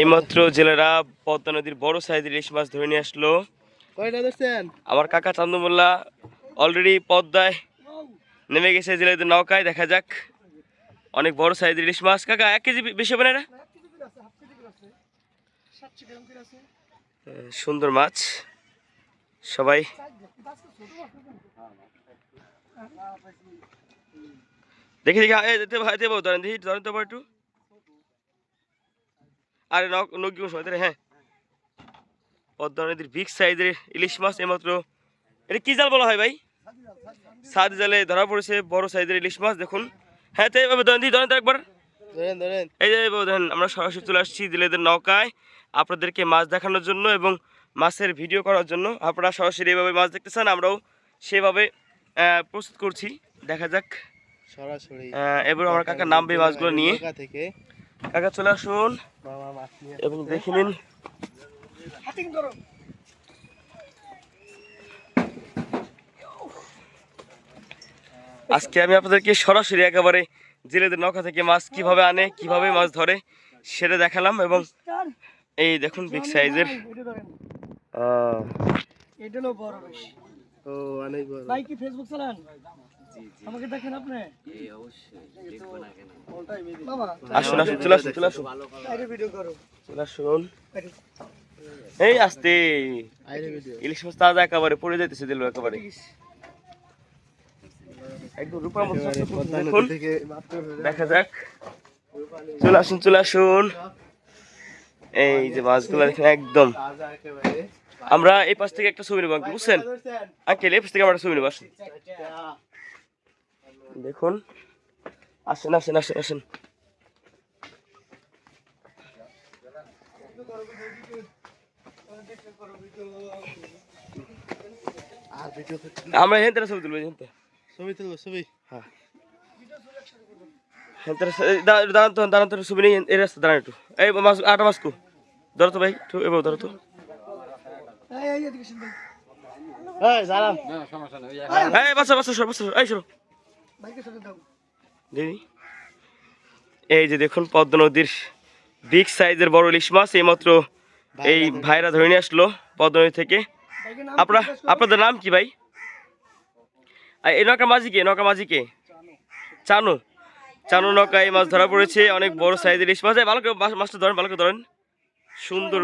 এইমাত্র জেলেরা পদ্মা নদীর বড় সাইজের ইলিশ মাছ ধরে নিয়ে আসলো। আমার কাকা চান্দমোল্লা অলরেডি পদ্মায় নেমে গেছে জেলেদের নৌকায় দেখা যাক। অনেক বড় সাইজের ইলিশ মাছ। কাকা এক কেজি বেশি হবে না এটা? সুন্দর মাছ। সবাই দেখি দেখি। দেবো ধরেন দেখি ধরেন তো একটু। আরে নখ সময় তাহলে হ্যাঁ। পদ্মা নদীর বিগ সাইজের ইলিশ মাছ এইমাত্র। এটা কি জাল বলা হয় ভাই? সাত জালে ধরা পড়েছে বড় সাইজের ইলিশ মাছ দেখুন। হ্যাঁ তো এভাবে ধরেন ধরেন তো একবার। ধরেন ধরেন। এই যে ধরেন আমরা সরাসরি চলে আসছি দিলেদের নৌকায় আপনাদেরকে মাছ দেখানোর জন্য এবং মাছের ভিডিও করার জন্য। আপনারা সরাসরি এইভাবে মাছ দেখতে চান আমরাও সেভাবে প্রস্তুত করছি। দেখা যাক। সরাসরি। এবার আমার কাকা নামবে মাছগুলো নিয়ে। থেকে কাকা চলে আসুন। মামা মাছ নিয়ে এবং দেখে নিন। আজকে আমি আপনাদেরকে সরাসরি একেবারে জেলেদের নৌকা থেকে মাছ কীভাবে আনে কীভাবে মাছ ধরে সেটা দেখালাম এবং এই দেখুন বিগ সাইজের এটা হলো বড় বেশি। ও অনেক বড়। ভাই কি ফেসবুক চালান? আমাকে দেখেন আপনি? আসুন আসুন চলে আসুন চলে আসুন। বাইরে ভিডিও করো। চলে আসুন। এই আসতে। ইলিশ মাছ তাজা একেবারে পড়ে যাইতেছে দিল একেবারে। একদম রূপার মতো দেখুন। দেখা যাক। চলে আসুন চলে আসুন। এই যে মাছগুলো দেখেন একদম। আমরা এই পাশ থেকে একটা ছবি নেব বুঝছেন? আঙ্কেল এই পাশ থেকে আমরা একটা ছবি নেব আসুন। দেখুন। আসেন আসেন আসেন আসেন। আমরা হেন তেরা ছবি তুলবো হেন। ছবি তুলবো ছবি। দা- দাঁড়ান তো দাঁড়ান তো ছবি নেই এই রাস্তা দাঁড়ান একটু। এই মাছ আটা মাছ ধরো তো ভাই একটু এবার ধরো তো। এই এই এদিকে শুনবেন এই দাঁড়ান। এই বাচ্চা বাচ্চা সর বাচ্চা এই সরো। এই যে দেখুন পদ্ম নদীর বিগ সাইজের বড় ইলিশ মাছ এইমাত্র এই ভাইরা ধরে নিয়ে আসলো পদ্ম নদী থেকে। আপনার আপনাদের নাম কি ভাই? এই নৌকা মাঝি কে? নৌকা মাঝি কে? চানু। চানু নৌকা এই মাছ ধরা পড়েছে অনেক বড় সাইজের ইলিশ মাছ। ভালো করে মাছ- মাছটা ধরেন ভালো করে ধরেন। সুন্দর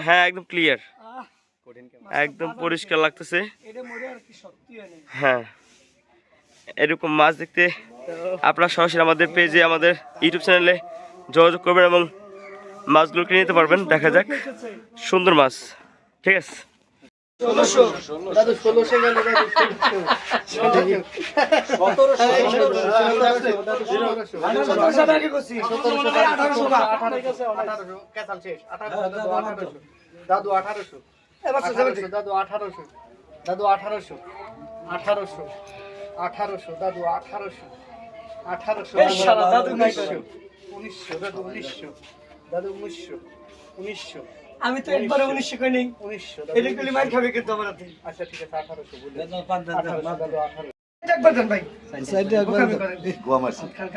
হ্যাঁ একদম ক্লিয়ার একদম পরিষ্কার লাগতেছে। এটা মরে আর কি সত্যি নেই হ্যাঁ। এরকম মাছ দেখতে আপনারা সরাসরি আমাদের পেজে আমাদের ইউটিউব চ্যানেলে যোগাযোগ করবেন এবং মাছগুলো কিনে নিতে পারবেন দেখা যাক সুন্দর মাছ ঠিক আছে দাদু আঠারোশো দাদু আঠারোশো দাদু আঠারোশো আঠারোশো আঠারোশো দাদু আঠারোশো আঠারোশো দাদু উনিশশো উনিশশো দাদু উনিশশো দাদু উনিশশো উনিশশো। আমি তো একবারে উনিশশো কই নেই উনিশশো এটা করলে মার খাবে কিন্তু আমার হাতে। আচ্ছা ঠিক আছে আঠারোশো বলি দাদু আঠারোশো একবার দেন ভাই। গোয়া মারছি। খান